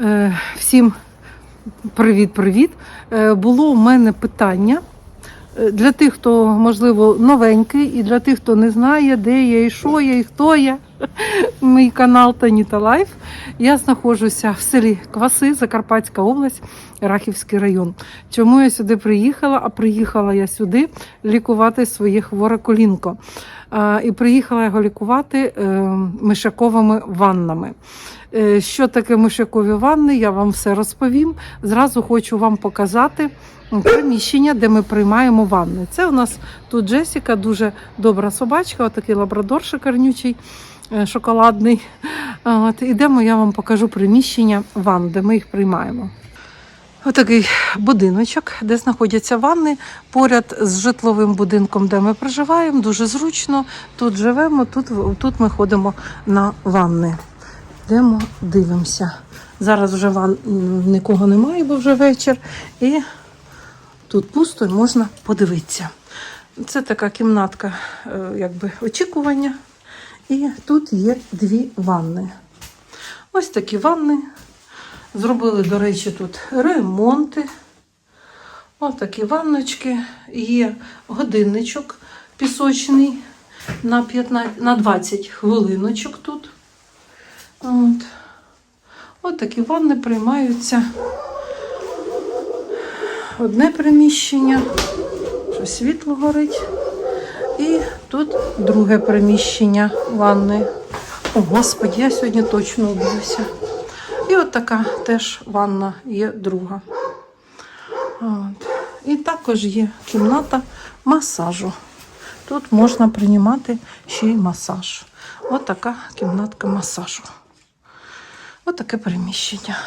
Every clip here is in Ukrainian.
Е, Всім привіт-привіт. Е, Було у мене питання для тих, хто, можливо, новенький, і для тих, хто не знає, де я і що я, і хто я. Мій канал Таніта Лайф. Я знаходжуся в селі Кваси, Закарпатська область, Рахівський район. Чому я сюди приїхала? А приїхала я сюди лікувати своє хворе колінко. І приїхала його лікувати е, мишаковими ваннами. Е, Що таке мишакові ванни? Я вам все розповім. Зразу хочу вам показати приміщення, де ми приймаємо ванни. Це у нас тут Джесіка, дуже добра собачка, отакий лабрадор шикарнючий, е, шоколадний. От, ідемо, я вам покажу приміщення ванн, де ми їх приймаємо. Отакий будиночок, де знаходяться ванни поряд з житловим будинком, де ми проживаємо. Дуже зручно. Тут живемо, тут, тут ми ходимо на ванни. Йдемо, дивимося. Зараз вже ван нікого немає, бо вже вечір. І тут пусто і можна подивитися. Це така кімнатка е, якби, очікування. І тут є дві ванни. Ось такі ванни. Зробили, до речі, тут ремонти. Ось такі ванночки. Є годинничок пісочний на, 15, на 20 хвилиночок тут. От. От такі ванни приймаються. Одне приміщення, що світло горить. І тут друге приміщення ванни. О, Господи, я сьогодні точно уб'юся. І от така теж ванна є друга. От. І також є кімната масажу. Тут можна приймати ще й масаж. От така кімнатка масажу. От таке приміщення.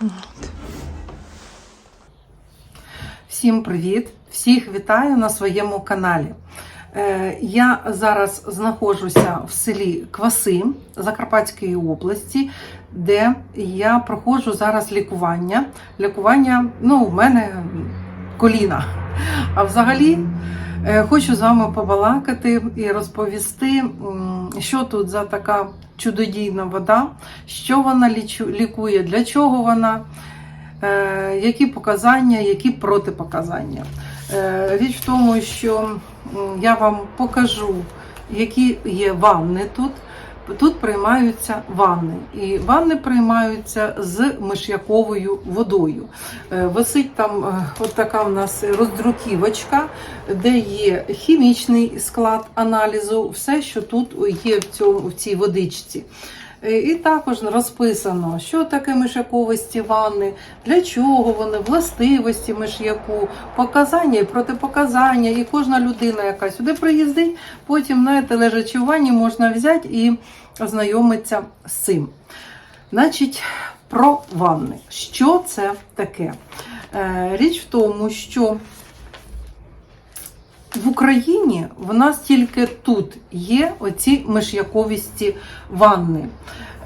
От. Всім привіт! Всіх вітаю на своєму каналі. Е, Я зараз знаходжуся в селі Кваси Закарпатської області, де я проходжу зараз лікування. Лікування, ну, у мене коліна. А взагалі е, хочу з вами побалакати і розповісти, що тут за така чудодійна вода, що вона лікує, для чого вона, які показання, які протипоказання. Е, Річ в тому, що я вам покажу, які є ванни тут. Тут приймаються ванни, і ванни приймаються з миш'яковою водою. Е, Висить там е, от така в нас роздруківочка, де є хімічний склад аналізу, все, що тут є в, цьому, в цій водичці. Е, І також розписано, що таке мишяковості ванни, для чого вони, властивості миш'яку, показання і протипоказання. І кожна людина, яка сюди приїздить, потім на лежачі в ванні можна взяти і ознайомитися з цим. Значить, про ванни. Що це таке? Е, Річ в тому, що в Україні в нас тільки тут є оці миш'яковісті ванни.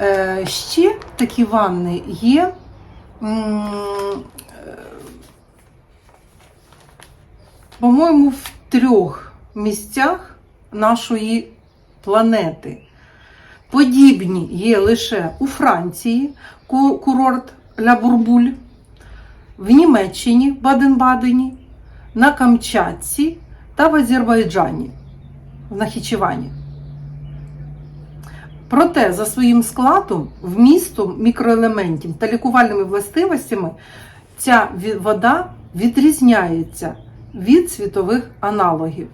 Е, ще такі ванни є. е, По-моєму, в трьох місцях нашої планети. Подібні є лише у Франції курорт Ля Бурбуль, в Німеччині, Баден-Бадені, на Камчатці та в Азербайджані, в Нахічевані. Проте за своїм складом, вмістом мікроелементів та лікувальними властивостями ця вода відрізняється від світових аналогів.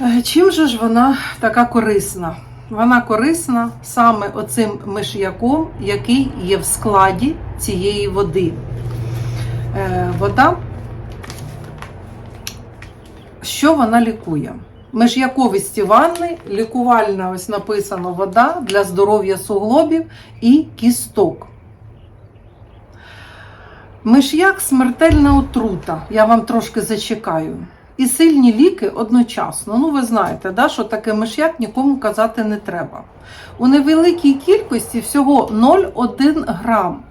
Е, Чим же ж вона така корисна? Вона корисна саме оцим миш'яком, який є в складі цієї води. Е, Вода, що вона лікує? Миш'яковісті ванни, лікувальна, ось написано вода для здоров'я суглобів і кісток. Миш'як смертельна отрута. Я вам трошки зачекаю. І сильні ліки одночасно. Ну, ви знаєте, да, що таке миш'як нікому казати не треба. У невеликій кількості всього 0,1 грам.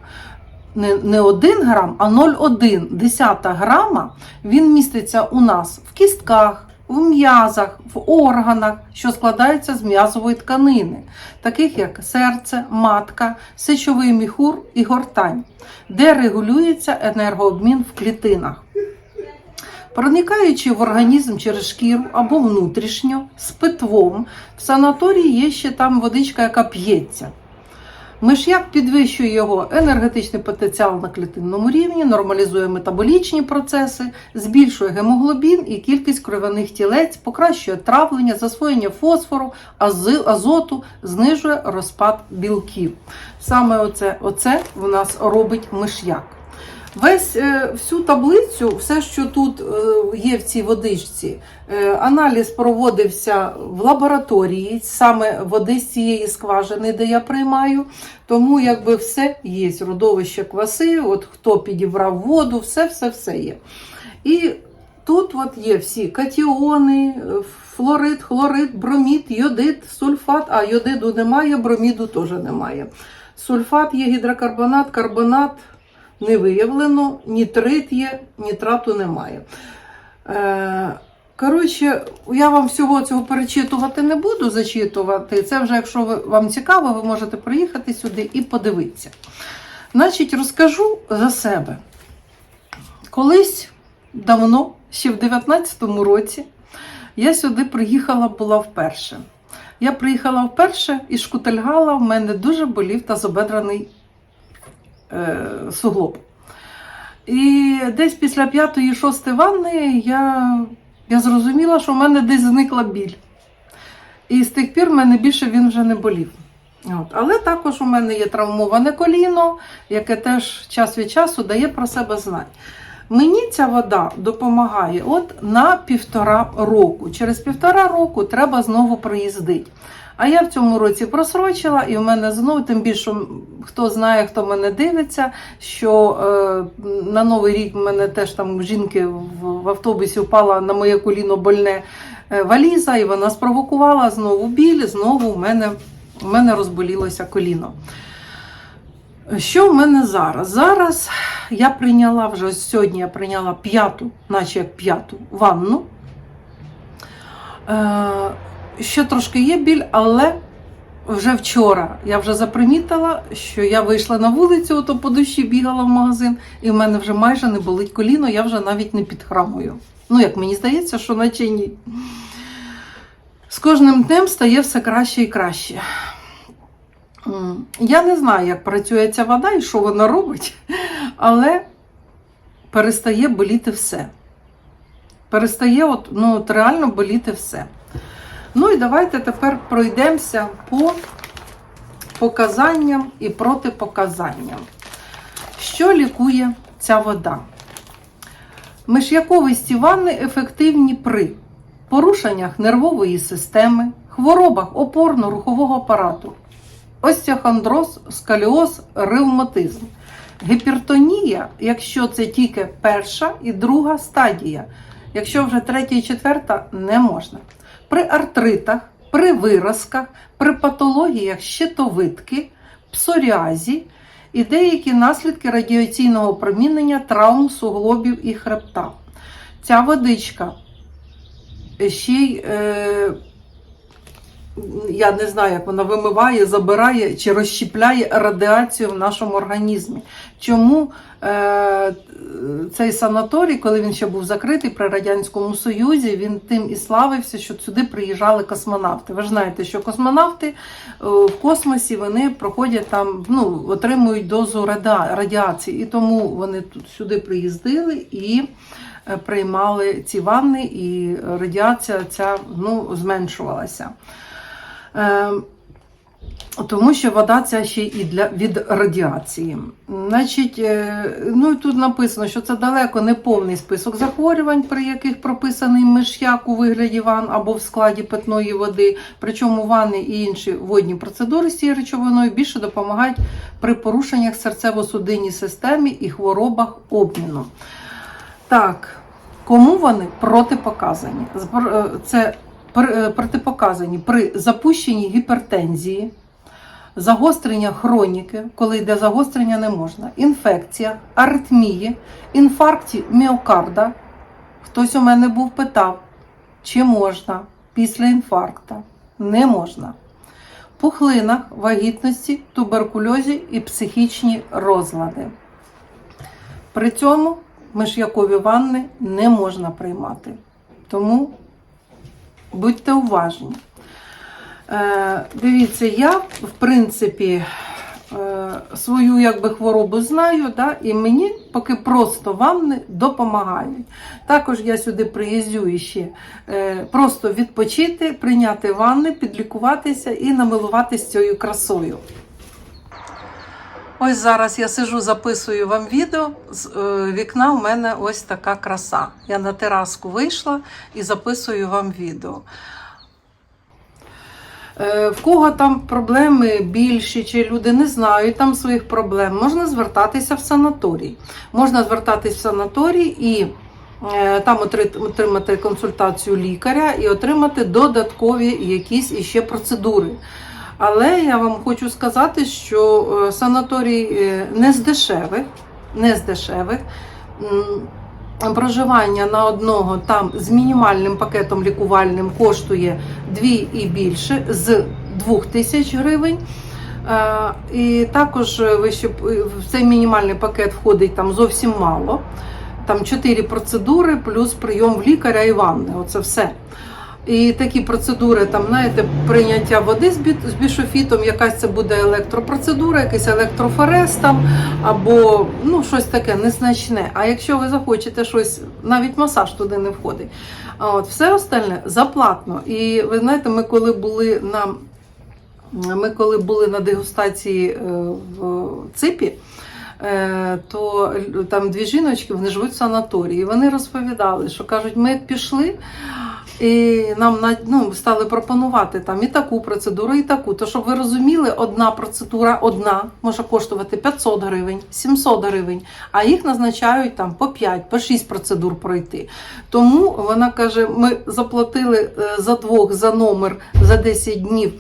Не, не 1 грам, а 0,1 десята грама він міститься у нас в кістках, в м'язах, в органах, що складаються з м'язової тканини, таких як серце, матка, сечовий міхур і гортань, де регулюється енергообмін в клітинах. Проникаючи в організм через шкіру або внутрішньо з питвом, в санаторії є ще там водичка, яка п'ється. Миш'як підвищує його енергетичний потенціал на клітинному рівні, нормалізує метаболічні процеси, збільшує гемоглобін і кількість кров'яних тілець, покращує травлення, засвоєння фосфору, азоту, знижує розпад білків. Саме оце, оце в нас робить миш'як. Весь е, всю таблицю, все, що тут е, є в цій водичці, е, аналіз проводився в лабораторії, саме води з цієї скважини, де я приймаю. Тому якби все є. Родовище кваси, от хто підібрав воду, все, все, все є. І тут от є всі катіони, флорид, хлорид, бромід, йодид, сульфат. А йодиду немає, броміду теж немає. Сульфат є гідрокарбонат, карбонат не виявлено, нітрит є, нітрату немає. Е, коротше, я вам всього цього перечитувати не буду, зачитувати. Це вже, якщо вам цікаво, ви можете приїхати сюди і подивитися. Значить, розкажу за себе. Колись давно, ще в 19-му році, я сюди приїхала була вперше. Я приїхала вперше і шкутельгала, в мене дуже болів тазобедрений е, суглоб. І десь після п'ятої, шостої ванни я, я зрозуміла, що в мене десь зникла біль. І з тих пір в мене більше він вже не болів. От. Але також у мене є травмоване коліно, яке теж час від часу дає про себе знати. Мені ця вода допомагає от на півтора року. Через півтора року треба знову приїздити. А я в цьому році просрочила, і в мене знову, тим більше, хто знає, хто мене дивиться, що е, на Новий рік в мене теж там жінки в, в автобусі впала на моє коліно больне е, валіза, і вона спровокувала знову біль, знову в мене, в мене розболілося коліно. Що в мене зараз? Зараз я прийняла вже сьогодні я прийняла п'яту, наче як п'яту ванну. Е, ще трошки є біль, але вже вчора я вже запримітила, що я вийшла на вулицю, то по душі бігала в магазин, і в мене вже майже не болить коліно, я вже навіть не підхрамую. Ну, як мені здається, що наче ні. З кожним днем стає все краще і краще. Я не знаю, як працює ця вода і що вона робить, але перестає боліти все. Перестає от, ну, от реально боліти все. Ну і давайте тепер пройдемося по показанням і протипоказанням. Що лікує ця вода? Миш'яковисті ванни ефективні при порушеннях нервової системи, хворобах опорно-рухового апарату, остеохондроз, сколіоз, ревматизм. Гіпертонія, якщо це тільки перша і друга стадія. Якщо вже третя і четверта, не можна. При артритах, при виразках, при патологіях щитовидки, псоріазі і деякі наслідки радіаційного промінення травм суглобів і хребта. Ця водичка ще й, е, я не знаю, як вона вимиває, забирає чи розщіпляє радіацію в нашому організмі. Чому е, цей санаторій, коли він ще був закритий при Радянському Союзі, він тим і славився, що сюди приїжджали космонавти. Ви ж знаєте, що космонавти е, в космосі вони проходять там, ну, отримують дозу радіації, і тому вони тут сюди приїздили і е, приймали ці ванни, і радіація ця ну, зменшувалася. Е, тому що вода ця ще і для від радіації. Значить, е, ну і тут написано, що це далеко не повний список захворювань, при яких прописаний миш'як у вигляді ван або в складі питної води. Причому ванни і інші водні процедури з цією речовиною більше допомагають при порушеннях серцево-судинній системі і хворобах обміну. Так, кому вони протипоказані? Е, Це протипоказані при запущенні гіпертензії, загострення хроніки, коли йде загострення не можна, інфекціях, аритмії, інфаркті міокарда. Хтось у мене був питав, чи можна після інфаркта? Не можна. Пухлинах, вагітності, туберкульозі і психічні розлади. При цьому миш'якові ванни не можна приймати. Тому будьте уважні. Е, дивіться, я, в принципі, е, свою якби, хворобу знаю, да, і мені поки просто ванни допомагають. Також я сюди приїздю іще е, просто відпочити, прийняти ванни, підлікуватися і намилуватися цією красою. Ось зараз я сижу, записую вам відео. З е, вікна у мене ось така краса. Я на тераску вийшла і записую вам відео. Е, В кого там проблеми більші, чи люди не знають там своїх проблем, можна звертатися в санаторій. Можна звертатись в санаторій і е, там отримати консультацію лікаря і отримати додаткові якісь іще процедури. Але я вам хочу сказати, що е, санаторій е, не з дешевих, не з дешевих. Проживання на одного там з мінімальним пакетом лікувальним коштує 2 і більше з 2 тисяч гривень. Е, І також в цей мінімальний пакет входить там зовсім мало. Там 4 процедури плюс прийом в лікаря і ванни. Оце все. І такі процедури, там, знаєте, прийняття води з бішофітом, якась це буде електропроцедура, якийсь електрофорез там, або ну, щось таке незначне. А якщо ви захочете щось, навіть масаж туди не входить. А От, все остальне заплатно. І ви знаєте, ми коли були на, ми коли були на дегустації е, в ЦИПі, е, то там дві жіночки вони живуть в санаторії. Вони розповідали, що кажуть, ми пішли. І нам на- ну, стали пропонувати там і таку процедуру, і таку. То щоб ви розуміли, одна процедура одна може коштувати 500 гривень, 700 гривень, а їх назначають там по 5, по 6 процедур пройти. Тому вона каже: ми заплатили е, за двох за номер за 10 днів.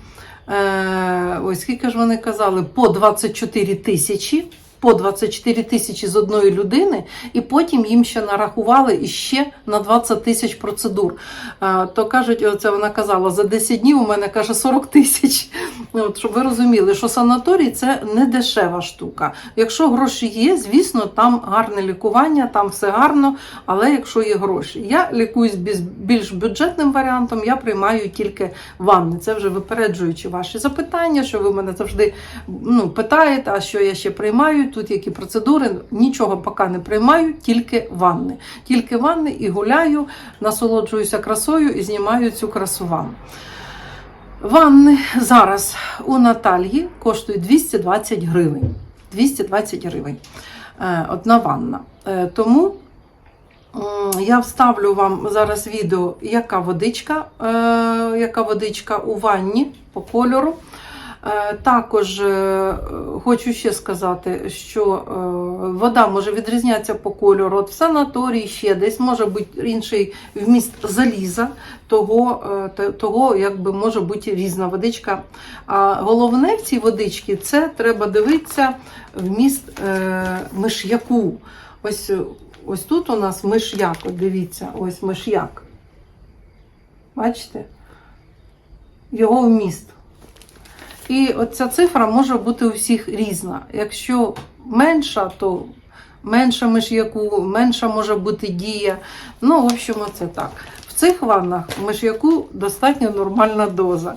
Е, ось скільки ж вони казали, по 24 тисячі. По 24 тисячі з одної людини, і потім їм ще нарахували іще на 20 тисяч процедур. Е, То кажуть, оце вона казала, за 10 днів у мене каже 40 тисяч. От, щоб ви розуміли, що санаторій це не дешева штука. Якщо гроші є, звісно, там гарне лікування, там все гарно, але якщо є гроші. Я лікуюсь більш бюджетним варіантом, я приймаю тільки ванни. Це вже випереджуючи ваші запитання, що ви мене завжди ну, питаєте, а що я ще приймаю, тут які процедури. Нічого поки не приймаю, тільки ванни. Тільки ванни і гуляю, насолоджуюся красою і знімаю цю красу вам. Ванни зараз у Наталії коштують 220 гривень. 220 гривень. Е, Одна ванна. Е, Тому я вставлю вам зараз відео, яка водичка, е, яка водичка у ванні по кольору. Е, Також е, хочу ще сказати, що е, вода може відрізнятися по кольору. От в санаторії ще десь може бути інший вміст заліза, того, того якби може бути різна водичка. А головне в цій водичці це треба дивитися вміст миш'яку. Ось, ось тут у нас миш'як, дивіться, ось миш'як. Бачите? Його вміст. І оця цифра може бути у всіх різна. Якщо менша, то менша миш'яку, менша може бути дія. Ну, в общем, це так. В цих ваннах миш'яку достатньо нормальна доза.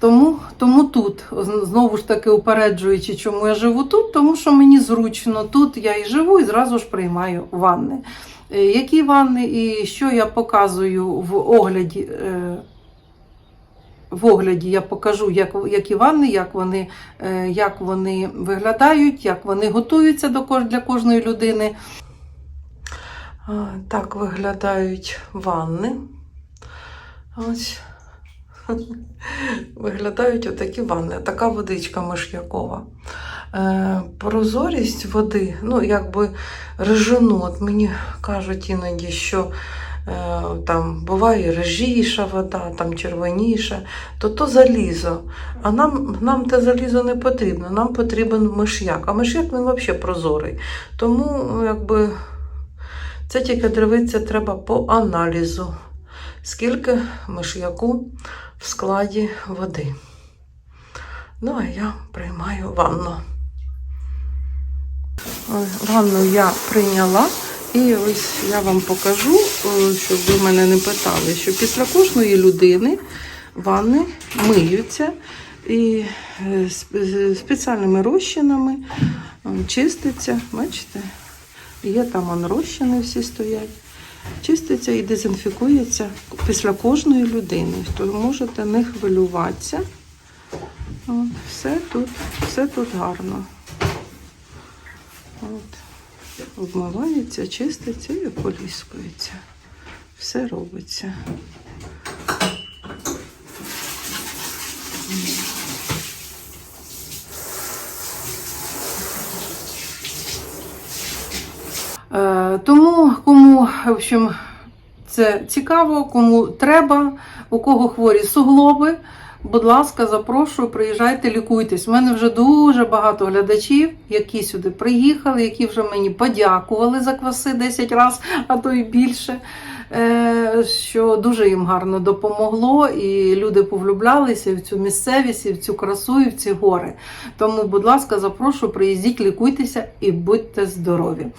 Тому, тому тут, знову ж таки, упереджуючи, чому я живу тут, тому що мені зручно. Тут я і живу, і зразу ж приймаю ванни. Е, Які ванни і що я показую в огляді? В огляді я покажу, як, які ванни, як вони, е, як вони виглядають, як вони готуються до для кожної людини. Так виглядають ванни. Ось. Виглядають отакі ванни. Така водичка миш'якова. Е, прозорість води, ну, якби режину. От мені кажуть іноді, що там буває режіша вода, там червоніша, то то залізо. А нам, нам те залізо не потрібно, нам потрібен миш'як. А миш'як він взагалі прозорий. Тому якби, це тільки дивитися треба по аналізу. скільки миш'яку в складі води. Ну, а я приймаю ванну. Ванну я прийняла. І ось я вам покажу, е, щоб ви мене не питали, що після кожної людини ванни миються і е, спеціальними розчинами е, чиститься. Бачите? Є там розчини всі стоять. Чиститься і дезінфікується після кожної людини. То можете не хвилюватися. Все тут, все тут гарно. От. Обмивається, чиститься і поліскується. Все робиться. Е, Тому кому, в общем, це цікаво, кому треба, у кого хворі суглоби, будь ласка, запрошую, приїжджайте, лікуйтесь. У мене вже дуже багато глядачів, які сюди приїхали, які вже мені подякували за кваси 10 разів, а то і більше. е, Що дуже їм гарно допомогло, і люди повлюблялися в цю місцевість, і в цю красу, і в ці гори. Тому, будь ласка, запрошую, приїздіть, лікуйтеся і будьте здорові.